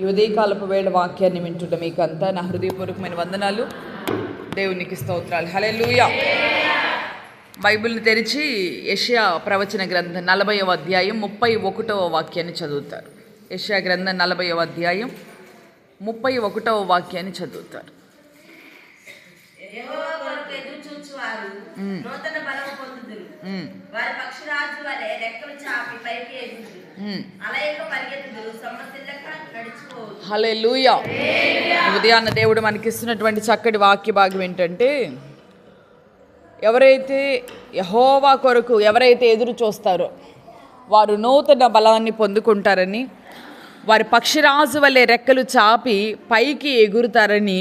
ఈ ఉదయకాలపు వేళ వాక్యాన్ని వింటుంటే మీకు అంతా నా హృదయపూర్వకమైన వందనాలు. దేవునికి స్తోత్రాలు. హల్లెలూయా. బైబిల్ని తెరిచి యెషయా ప్రవచన గ్రంథం నలభైవ అధ్యాయం ముప్పై ఒకటవ వాక్యాన్ని చదువుతారు. యెషయా గ్రంథం నలభైవ అధ్యాయం ముప్పై ఒకటవ వాక్యాన్ని చదువుతారు. వారి పక్షిరాజు వలె రెక్కలు చాపి పైకి ఎగురుదురు ఉమ్. అలయక పరిగెత్తుదురు సొమ్మసిల్లక హలే లూయా ఉదయాన్న దేవుడు మనకిస్తున్నటువంటి చక్కటి వాక్య భాగం ఏంటంటే ఎవరైతే యహోవా కొరకు ఎవరైతే ఎదురు చూస్తారో వారు నూతన బలాన్ని పొందుకుంటారని వారి పక్షిరాజు వలె రెక్కలు చాపి పైకి ఎగురుతారని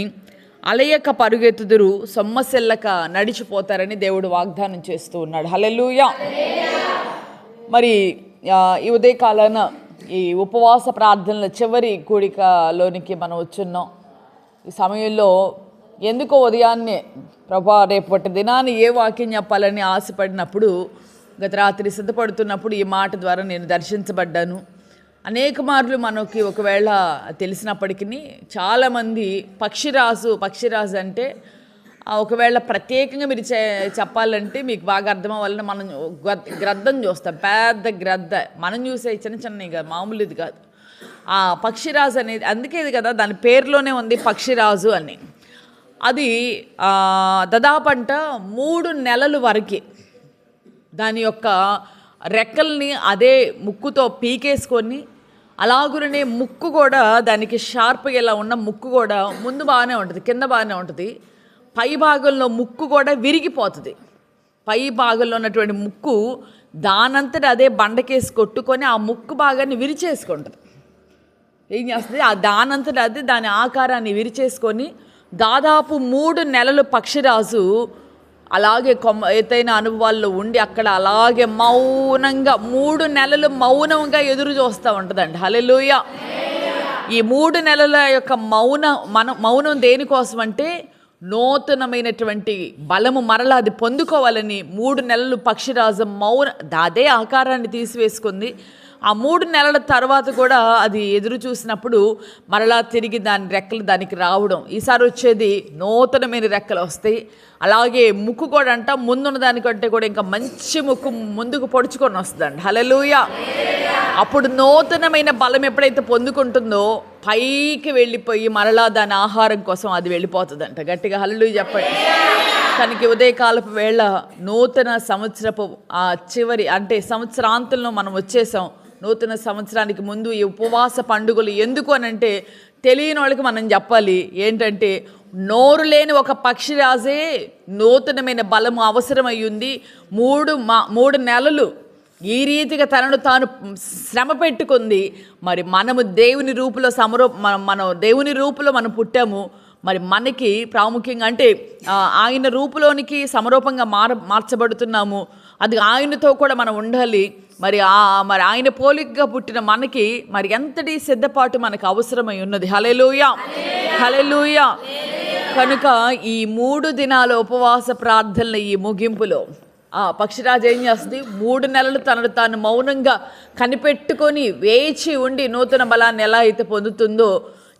అలయక పరుగెత్తుదురు సొమ్మసెల్లక నడిచిపోతారని దేవుడు వాగ్దానం చేస్తూ ఉన్నాడు. హలెలుయా మరి ఈ ఉదయకాలాన ఈ ఉపవాస ప్రార్థనల చివరి కూడికలోనికి మనం వచ్చున్నాం. ఈ సమయంలో ఎందుకో ఉదయాన్నే ప్రభా రేపటి దినాన్ని ఏ వాక్యం చెప్పాలని ఆశపడినప్పుడు గత రాత్రి సిద్ధపడుతున్నప్పుడు ఈ మాట ద్వారా నేను దర్శించబడ్డాను. అనేక మార్లు మనకి ఒకవేళ తెలిసినప్పటికీ చాలామంది పక్షిరాజు పక్షిరాజు అంటే ఒకవేళ ప్రత్యేకంగా మీరు చే- చెప్పాలంటే మీకు బాగా అర్థం అవ్వాలని మనం గ్ర- గ్రద్దం చూస్తాం. పెద్ద గ్రద్ద మనం చూసే చిన్న చిన్నవి కాదు మామూలు ఇది కాదు. ఆ పక్షిరాజు అనేది అందుకే ఇది కదా దాని పేరులోనే ఉంది పక్షిరాజు అని. అది దాదాపు అంట మూడు నెలలు వరకు దాని యొక్క రెక్కల్ని అదే ముక్కుతో పీకేసుకొని అలాగురనే ముక్కు కూడా దానికి షార్ప్గా ఇలా ఉన్న ముక్కు కూడా ముందు బాగానే ఉంటుంది కింద బాగానే ఉంటుంది. పై భాగంలో ముక్కు కూడా విరిగిపోతుంది. పై భాగంలో ఉన్నటువంటి ముక్కు దానంతట అదే బండకేసి కొట్టుకొని ఆ ముక్కు భాగాన్ని విరిచేసుకుంటుంది. ఏం చేస్తుంది? ఆ దానంతట అది దాని ఆకారాన్ని విరిచేసుకొని దాదాపు మూడు నెలలు పక్షిరాజు అలాగే కొమ్మ ఎత్తైన అనుభవాల్లో ఉండి అక్కడ అలాగే మౌనంగా మూడు నెలలు మౌనంగా ఎదురు చూస్తూ ఉంటుందండి హలెలుయ ఈ మూడు నెలల యొక్క మౌన మన మౌనం దేనికోసం అంటే నూతనమైనటువంటి బలము మరలా అది పొందుకోవాలని మూడు నెలలు పక్షిరాజం మౌన అదే ఆకారాన్ని తీసివేసుకుంది. ఆ మూడు నెలల తర్వాత కూడా అది ఎదురు చూసినప్పుడు మరలా తిరిగి దాని రెక్కలు దానికి రావడం. ఈసారి వచ్చేది నూతనమైన రెక్కలు వస్తాయి. అలాగే ముక్కు కూడా అంట ముందున్న దానికంటే కూడా ఇంకా మంచి ముక్కు ముందుకు పొడుచుకొని వస్తుందండి. హలలుయ అప్పుడు నూతనమైన బలం ఎప్పుడైతే పొందుకుంటుందో పైకి వెళ్ళిపోయి మరలా దాని ఆహారం కోసం అది వెళ్ళిపోతుందంట. గట్టిగా హల్లు చెప్పండి. తనకి ఉదయకాలపు వేళ నూతన సంవత్సరపు ఆ చివరి అంటే సంవత్సరాంతంలో మనం వచ్చేసాం. నూతన సంవత్సరానికి ముందు ఈ ఉపవాస పండుగలు ఎందుకు అని అంటే తెలియని వాళ్ళకి మనం చెప్పాలి. ఏంటంటే నోరు లేని ఒక పక్షిరాజే నూతనమైన బలము అవసరమై ఉంది. మూడు మా మూడు నెలలు ఈ రీతిగా తనను తాను శ్రమ పెట్టుకుంది. మరి మనము దేవుని రూపులో సమరూ మనం మనం దేవుని రూపులో మనం పుట్టాము. మరి మనకి ప్రాముఖ్యంగా అంటే ఆయన రూపులోనికి సమరూపంగా మార మార్చబడుతున్నాము. అది ఆయనతో కూడా మనం ఉండాలి. మరి ఆ మరి ఆయన పోలికగా పుట్టిన మనకి మరి ఎంతటి సిద్ధపాటు మనకు అవసరమై ఉన్నది. హలెలూయా హలెలూయా కనుక ఈ మూడు దినాల ఉపవాస ప్రార్థనల ఈ ముగింపులో పక్షిరాజు ఏం చేస్తుంది? మూడు నెలలు తనను తాను మౌనంగా కనిపెట్టుకొని వేచి ఉండి నూతన బలాన్ని ఎలా అయితే పొందుతుందో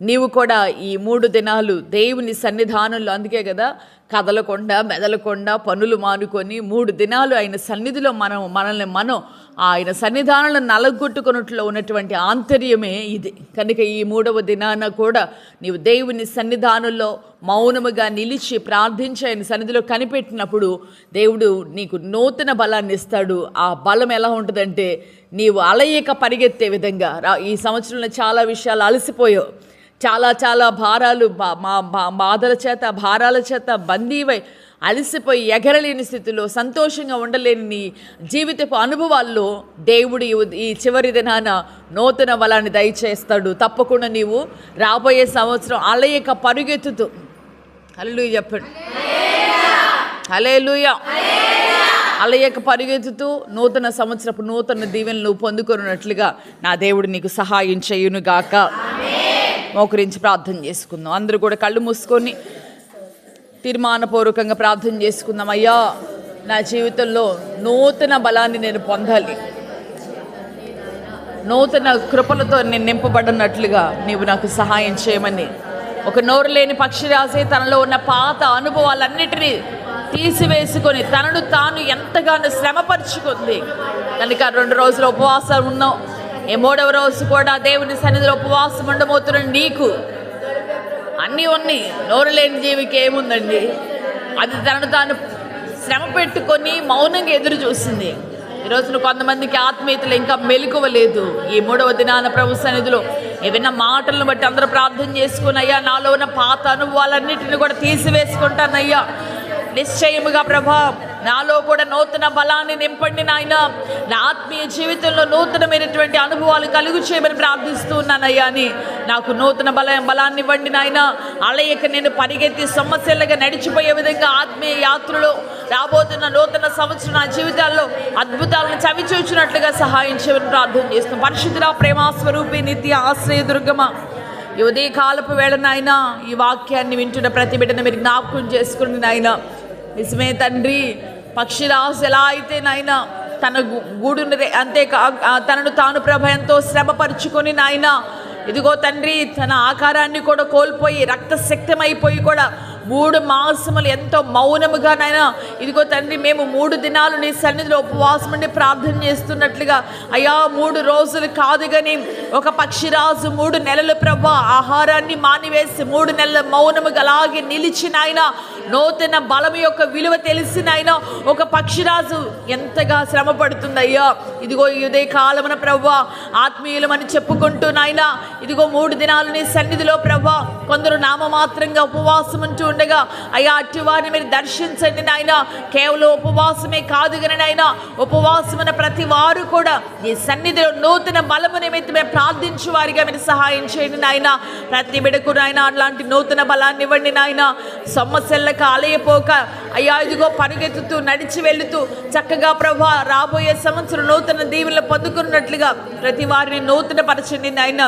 నీవు కూడా ఈ మూడు దినాలు దేవుని సన్నిధానంలో అందుకే కదా కదలకుండా మెదలకుండా పనులు మానుకొని మూడు దినాలు ఆయన సన్నిధిలో మనం మనల్ని మనం ఆయన సన్నిధానంలో నలగొట్టుకున్నట్లో ఉన్నటువంటి ఆంతర్యమే ఇది. కనుక ఈ మూడవ దినాన కూడా నీవు దేవుని సన్నిధానంలో మౌనముగా నిలిచి ప్రార్థించి ఆయన సన్నిధిలో కనిపెట్టినప్పుడు దేవుడు నీకు నూతన బలాన్ని ఇస్తాడు. ఆ బలం ఎలా ఉంటుందంటే నీవు అలయక పరిగెత్తే విధంగా. ఈ సంవత్సరంలో చాలా విషయాలు అలసిపోయావు. చాలా చాలా భారాలు బా- మా బా- బాధల చేత భారాల చేత బందీవై అలసిపోయి ఎగరలేని స్థితిలో సంతోషంగా ఉండలేని నీ జీవితపు అనుభవాల్లో దేవుడు ఈ చివరి దినాన నూతన బలాన్ని దయచేస్తాడు. తప్పకుండా నీవు రాబోయే సంవత్సరం అలయక పరుగెత్తుతూ. హల్లెలూయా చెప్పండి. అలేలుయ అలయక పరిగెత్తుతూ నూతన సంవత్సరపు నూతన దీవెనలు పొందుకున్నట్లుగా నా దేవుడు నీకు సహాయం చేయునుగాక. మోకరించి ప్రార్థన చేసుకుందాం. అందరూ కూడా కళ్ళు మూసుకొని తీర్మానపూర్వకంగా ప్రార్థన చేసుకుందాం. అయ్యా నా జీవితంలో నూతన బలాన్ని నేను పొందాలి. నూతన కృపలతో నేను నింపబడినట్లుగా నీవు నాకు సహాయం చేయమని. ఒక నోరు లేని పక్షిరాజే తనలో ఉన్న పాత అనుభవాలన్నిటినీ తీసివేసుకొని తనను తాను ఎంతగానో శ్రమపరుచుకుంది. కనుక రెండు రోజులు ఉపవాసం ఉన్నాం ఏ మూడవ రోజు కూడా దేవుని సన్నిధిలో ఉపవాసం ఉండబోతున్నాడు నీకు. అన్నీ ఉన్నాయి. నోరు లేని జీవికి ఏముందండి? అది తనను తాను శ్రమ పెట్టుకొని మౌనంగా ఎదురు చూసింది. ఈరోజున కొంతమందికి ఆత్మీయతలు ఇంకా మెలుకువలేదు. ఈ మూడవ దినాన ప్రభు సన్నిధిలో ఏవైనా మాటలను బట్టి అందరూ ప్రార్థన చేసుకుని అయ్యా నాలో ఉన్న పాత అనుభవాలన్నిటిని కూడా తీసివేసుకుంటానయ్యా. నిశ్చయముగా ప్రభా నాలో కూడా నూతన బలాన్ని నింపండి నాయన. నా ఆత్మీయ జీవితంలో నూతనమైనటువంటి అనుభవాలు కలుగు చేయమని ప్రార్థిస్తూ ఉన్నానయ్యా అని. నాకు నూతన బల బలాన్ని ఇవ్వండి నాయన. అలయక నేను పరిగెత్తి సమస్యలుగా నడిచిపోయే విధంగా ఆత్మీయ యాత్రలో రాబోతున్న నూతన సంవత్సరం నా జీవితాల్లో అద్భుతాలను చవిచూచినట్లుగా సహాయం చేయమని ప్రార్థన చేస్తున్నాం. పరిశుద్ధుల ప్రేమాస్వరూపి నిత్య ఆశ్రయ దుర్గమ ఈ ఉదయ కాలపు వేళ నాయన ఈ వాక్యాన్ని వింటున్న ప్రతి బిడ్డను మీరు జ్ఞాపకం చేసుకుని నాయన. నిజమే తండ్రి పక్షిరాజు ఎలా అయితే నాయన తన గు- గూడుని అంతే కా- తనను తాను ప్రభ ఎంతో శ్రమపరుచుకొని నాయన ఇదిగో తండ్రి తన ఆకారాన్ని కూడా కోల్పోయి రక్తశక్తమైపోయి కూడా మూడు మాసములు ఎంతో మౌనముగా నాయన ఇదిగో తండ్రి మేము మూడు దినాలు నీ సన్నిధిలో ఉపవాసం ఉండి ప్రార్థన చేస్తున్నట్లుగా అయ్యా మూడు రోజులు కాదు కానీ ఒక పక్షిరాజు మూడు నెలలు ప్రభా ఆహారాన్ని మానివేసి మూడు నెలల మౌనముగా అలాగే నిలిచి నాయన నూతన బలం యొక్క విలువ తెలిసిన ఆయన ఒక పక్షిరాజు. ఎంతగా శ్రమ పడుతుందయ్యా ఇదిగో ఈ ఉదయ కాలమున ప్రవ్వా ఆత్మీయులమని చెప్పుకుంటూ నాయన ఇదిగో మూడు దినాలు నీ సన్నిధిలో ప్రవ్వా కొందరు నామమాత్రంగా ఉపవాసం ఉంటూ ఉండగా అయ్యా అట్టి వారిని మీరు దర్శించండి నాయన కేవలం ఉపవాసమే కాదు కానీ నాయన ఉపవాసమున ప్రతి వారు కూడా నీ సన్నిధిలో నూతన బలము నిమిత్తమే ప్రార్థించు వారిగా మీరు సహాయం చేయండి నాయన. ప్రతి బిడకు నాయన అలాంటి నూతన బలాన్ని ఇవ్వండి నాయన. సమస్యలకు ఆలయపోక అయ్యా ఇదిగో పరుగెత్తుతూ నడిచి వెళుతూ చక్కగా ప్రభా రాబోయే సంవత్సరం నూతన దీవులు పొందుకున్నట్లుగా ప్రతి వారిని నూతన పరచండి నాయన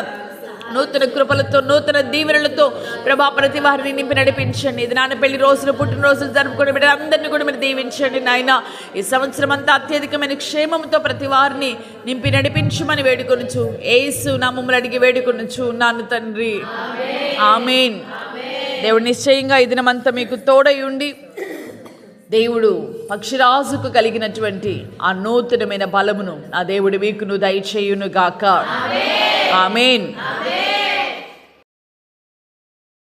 నూతన కృపలతో నూతన దీవెనలతో ప్రభా ప్రతి వారిని నింపి నడిపించండి. ఇది నాన్న పెళ్ళి రోజులు పుట్టినరోజులు జరుపుకునే బిడ్డ అందరినీ కూడా మీరు దీవించండి నాయన. ఈ సంవత్సరం అంతా అత్యధికమైన క్షేమంతో ప్రతి వారిని నింపి నడిపించమని వేడుకొనుచు. ఏసు నామములు అడిగి వేడుకొనుచు నాన్న తండ్రి. ఆమెన్. దేవుడు నిశ్చయంగా ఈ దినమంతా మీకు తోడై ఉండి దేవుడు పక్షిరాజుకు కలిగినటువంటి ఆ నూతనమైన బలమును ఆ దేవుడు మీకును దయచేయును గాక ఆమెన్.